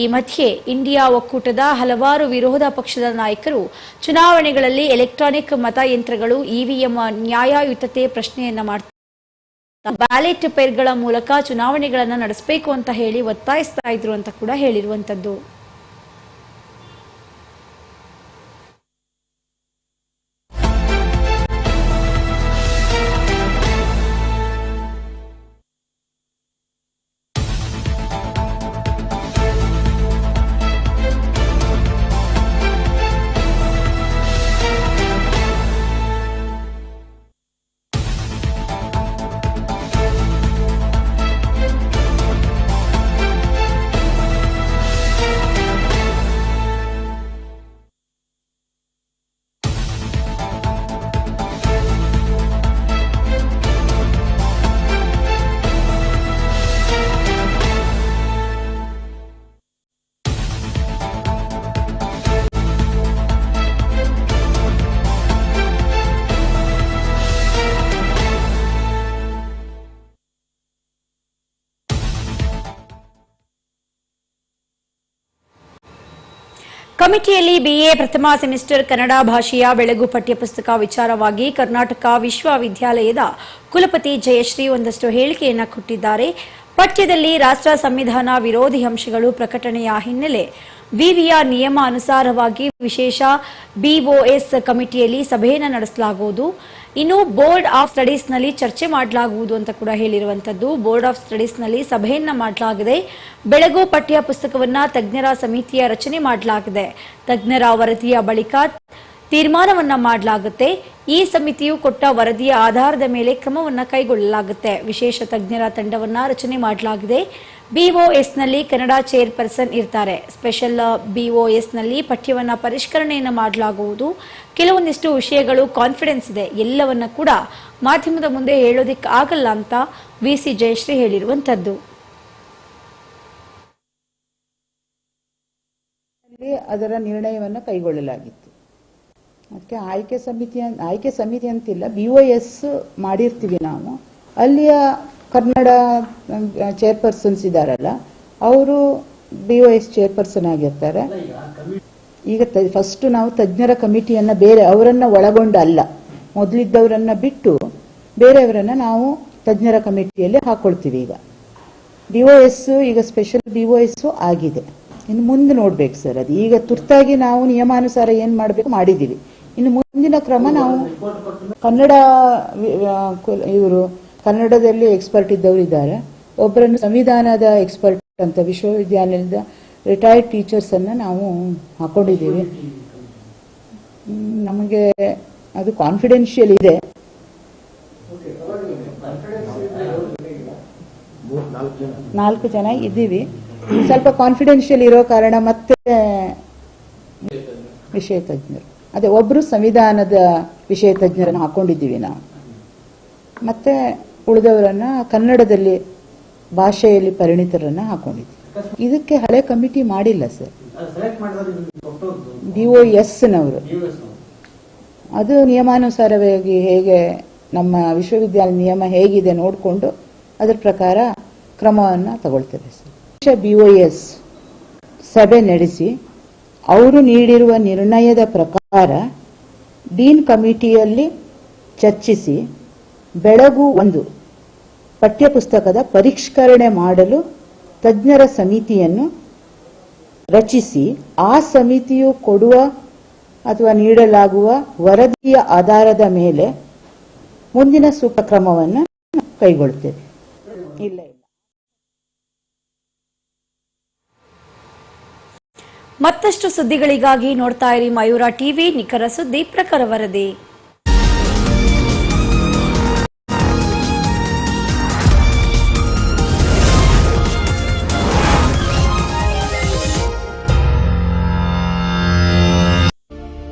ಈ ಮಧ್ಯೆ ಇಂಡಿಯಾ ಒಕ್ಕೂಟದ ಹಲವಾರು ವಿರೋಧ ಪಕ್ಷದ ನಾಯಕರು ಚುನಾವಣೆಗಳಲ್ಲಿ ಎಲೆಕ್ಟ್ರಾನಿಕ್ ಮತಯಂತ್ರಗಳು, ಇವಿಎಂ, ನ್ಯಾಯಯುತತೆ ಪ್ರಶ್ನೆಯನ್ನ ಮಾಡ್ತಾರೆ ಬ್ಯಾಲೆಟ್ ಪೇರ್ಗಳ ಮೂಲಕ ಚುನಾವಣೆಗಳನ್ನು ನಡೆಸಬೇಕು ಅಂತ ಹೇಳಿ ಒತ್ತಾಯಿಸ್ತಾ ಇದ್ರು ಅಂತ ಕೂಡ ಹೇಳಿರುವಂತದ್ದು. ಕಮಿಟಿಯಲ್ಲಿ ಬಿಎ ಪ್ರಥಮ ಸೆಮಿಸ್ಟರ್ ಕನ್ನಡ ಭಾಷೆಯ ಬೆಳಗು ಪಠ್ಯಪುಸ್ತಕ ವಿಚಾರವಾಗಿ ಕರ್ನಾಟಕ ವಿಶ್ವವಿದ್ಯಾಲಯದ ಕುಲಪತಿ ಜಯಶ್ರೀ ಒಂದಷ್ಟು ಹೇಳಿಕೆಯನ್ನು ಕೊಟ್ಟಿದ್ದಾರೆ. ಪಠ್ಯದಲ್ಲಿ ರಾಷ್ಟ್ರ ಸಂವಿಧಾನ ವಿರೋಧಿ ಅಂಶಗಳು ಪ್ರಕಟಣೆಯ ಹಿನ್ನೆಲೆ ವಿವಿಯ ನಿಯಮ ಅನುಸಾರವಾಗಿ ವಿಶೇಷ ಬಿಒಎಸ್ ಕಮಿಟಿಯಲ್ಲಿ ಸಭೆಯನ್ನು ನಡೆಸಲಾಗುವುದು. ಇನ್ನು ಬೋರ್ಡ್ ಆಫ್ ಸ್ಟಡೀಸ್ನಲ್ಲಿ ಚರ್ಚೆ ಮಾಡಲಾಗುವುದು ಅಂತ ಕೂಡ ಹೇಳಿರುವಂತದ್ದು. ಬೋರ್ಡ್ ಆಫ್ ಸ್ಟಡೀಸ್ನಲ್ಲಿ ಸಭೆಯನ್ನ ಮಾಡಲಾಗಿದೆ. ಬೆಳಗು ಪಠ್ಯ ಪುಸ್ತಕವನ್ನ ತಜ್ಞರ ಸಮಿತಿಯ ರಚನೆ ಮಾಡಲಾಗಿದೆ. ತಜ್ಞರ ವರದಿಯ ಬಳಿಕ ತೀರ್ಮಾನವನ್ನ ಮಾಡಲಾಗುತ್ತೆ. ಈ ಸಮಿತಿಯು ಕೊಟ್ಟ ವರದಿಯ ಆಧಾರದ ಮೇಲೆ ಕ್ರಮವನ್ನ ಕೈಗೊಳ್ಳಲಾಗುತ್ತೆ. ವಿಶೇಷ ತಜ್ಞರ ತಂಡವನ್ನ ರಚನೆ ಮಾಡಲಾಗಿದೆ. ಬಿಒಎಸ್ನಲ್ಲಿ ಕನ್ನಡ ಚೇರ್ಪರ್ಸನ್ ಇರ್ತಾರೆ. ಸ್ಪೆಷಲ್ ಬಿಒಎಸ್ನಲ್ಲಿ ಪಠ್ಯವನ್ನು ಪರಿಷ್ಕರಣೆಯನ್ನು ಮಾಡಲಾಗುವುದು. ಕೆಲವೊಂದಿಷ್ಟು ವಿಷಯಗಳು ಕಾನ್ಫಿಡೆನ್ಸ್ ಇದೆ. ಎಲ್ಲವನ್ನ ಕೂಡ ಮಾಧ್ಯಮದ ಮುಂದೆ ಹೇಳೋದಿಕ್ಕೆ ಆಗಲ್ಲ ಅಂತ ವಿ ಸಿ ಜಯಶ್ರೀ ಹೇಳಿರುವಂಥದ್ದು. ಅದರ ನಿರ್ಣಯವನ್ನು ಕೈಗೊಳ್ಳಲಾಗಿತ್ತು. ಅದಕ್ಕೆ ಆಯ್ಕೆ ಸಮಿತಿ ಆಯ್ಕೆ ಸಮಿತಿ ಅಂತಿಲ್ಲ. ಬಿ ಒ ಎಸ್ ಮಾಡಿರ್ತೀವಿ ನಾವು. ಅಲ್ಲಿಯ ಕನ್ನಡ ಚೇರ್ಪರ್ಸನ್ಸ್ ಇದ್ದಾರಲ್ಲ, ಅವರು ಬಿ ಒ ಎಸ್ ಚೇರ್ಪರ್ಸನ್ ಆಗಿರ್ತಾರೆ. ಈಗ ಫಸ್ಟ್ ನಾವು ತಜ್ಞರ ಕಮಿಟಿಯನ್ನ ಬೇರೆ ಅವರನ್ನ ಒಳಗೊಂಡು ಅಲ್ಲ ಮೊದಲಿದ್ದವರನ್ನ ಬಿಟ್ಟು ಬೇರೆಯವರನ್ನ ನಾವು ತಜ್ಞರ ಕಮಿಟಿಯಲ್ಲಿ ಹಾಕೊಳ್ತೀವಿ ಈಗ. ಬಿ ಎಸ್ ಈಗ ಸ್ಪೆಷಲ್ ಬಿ ಒ ಎಸ್ ಆಗಿದೆ. ಇನ್ನು ಮುಂದೆ ನೋಡ್ಬೇಕು ಸರ್ ಅದು. ಈಗ ತುರ್ತಾಗಿ ನಾವು ನಿಯಮಾನುಸಾರ ಏನ್ ಮಾಡಬೇಕು ಮಾಡಿದ್ದೀವಿ. ಇನ್ನು ಮುಂದಿನ ಕ್ರಮ ನಾವು ಕನ್ನಡ ಇವರು ಕನ್ನಡದಲ್ಲಿ ಎಕ್ಸ್ಪರ್ಟ್ ಇದ್ದವರು ಇದ್ದಾರೆ ಒಬ್ಬರನ್ನು ಸಂವಿಧಾನದ ಎಕ್ಸ್ಪರ್ಟ್ ಅಂತ ವಿಶ್ವವಿದ್ಯಾಲಯದ ರಿಟೈರ್ಡ್ ಟೀಚರ್ಸ್ ಅನ್ನ ನಾವು ಹಾಕೊಂಡಿದ್ದೀವಿ. ನಮಗೆ ಅದು ಕಾನ್ಫಿಡೆನ್ಷಿಯಲ್ ಇದೆ. ನಾಲ್ಕು ಜನ ಇದ್ದೀವಿ. ಸ್ವಲ್ಪ ಕಾನ್ಫಿಡೆನ್ಷಿಯಲ್ ಇರೋ ಕಾರಣ ಮತ್ತೆ ವಿಷಯ ತಜ್ಞರು. ಅದೇ, ಒಬ್ರು ಸಂವಿಧಾನದ ವಿಷಯ ತಜ್ಞರನ್ನು ಹಾಕೊಂಡಿದ್ದೀವಿ ನಾವು. ಮತ್ತೆ ಉಳಿದವರನ್ನ ಕನ್ನಡದಲ್ಲಿ ಭಾಷೆಯಲ್ಲಿ ಪರಿಣಿತರನ್ನ ಹಾಕೊಂಡಿದ್ದೀವಿ ಇದಕ್ಕೆ ಹಳೆ ಕಮಿಟಿ ಮಾಡಿಲ್ಲ ಸರ್. D O ಎಸ್ನವರು. ಅದು ನಿಯಮಾನುಸಾರವಾಗಿ ಹೇಗೆ ನಮ್ಮ ವಿಶ್ವವಿದ್ಯಾಲಯ ನಿಯಮ ಹೇಗಿದೆ ನೋಡಿಕೊಂಡು ಅದರ ಪ್ರಕಾರ ಕ್ರಮವನ್ನು ತಗೊಳ್ತೇವೆ ಸರ್. ಬಿ ಒ ಎಸ್ ಸಭೆ ನಡೆಸಿ ಅವರು ನೀಡಿರುವ ನಿರ್ಣಯದ ಪ್ರಕಾರ ಡೀನ್ ಕಮಿಟಿಯಲ್ಲಿ ಚರ್ಚಿಸಿ ಬೆಳಗು ಒಂದು. ಪಠ್ಯಪುಸ್ತಕದ ಪರಿಷ್ಕರಣೆ ಮಾಡಲು ತಜ್ಞರ ಸಮಿತಿಯನ್ನು ರಚಿಸಿ, ಆ ಸಮಿತಿಯು ಕೊಡುವ ಅಥವಾ ನೀಡಲಾಗುವ ವರದಿಯ ಆಧಾರದ ಮೇಲೆ ಮುಂದಿನ ಸೂಕ್ತ ಕ್ರಮವನ್ನು ಕೈಗೊಳ್ಳುತ್ತೇವೆ. ಇಲ್ಲ ಇಲ್ಲ. ಮತ್ತಷ್ಟು ಸುದ್ದಿಗಳಿಗಾಗಿ ನೋಡ್ತಾ ಇರಿ ಮಯೂರ ಟಿವಿ, ನಿಖರ ಸುದ್ದಿ ಪ್ರಖರ ವರದಿ.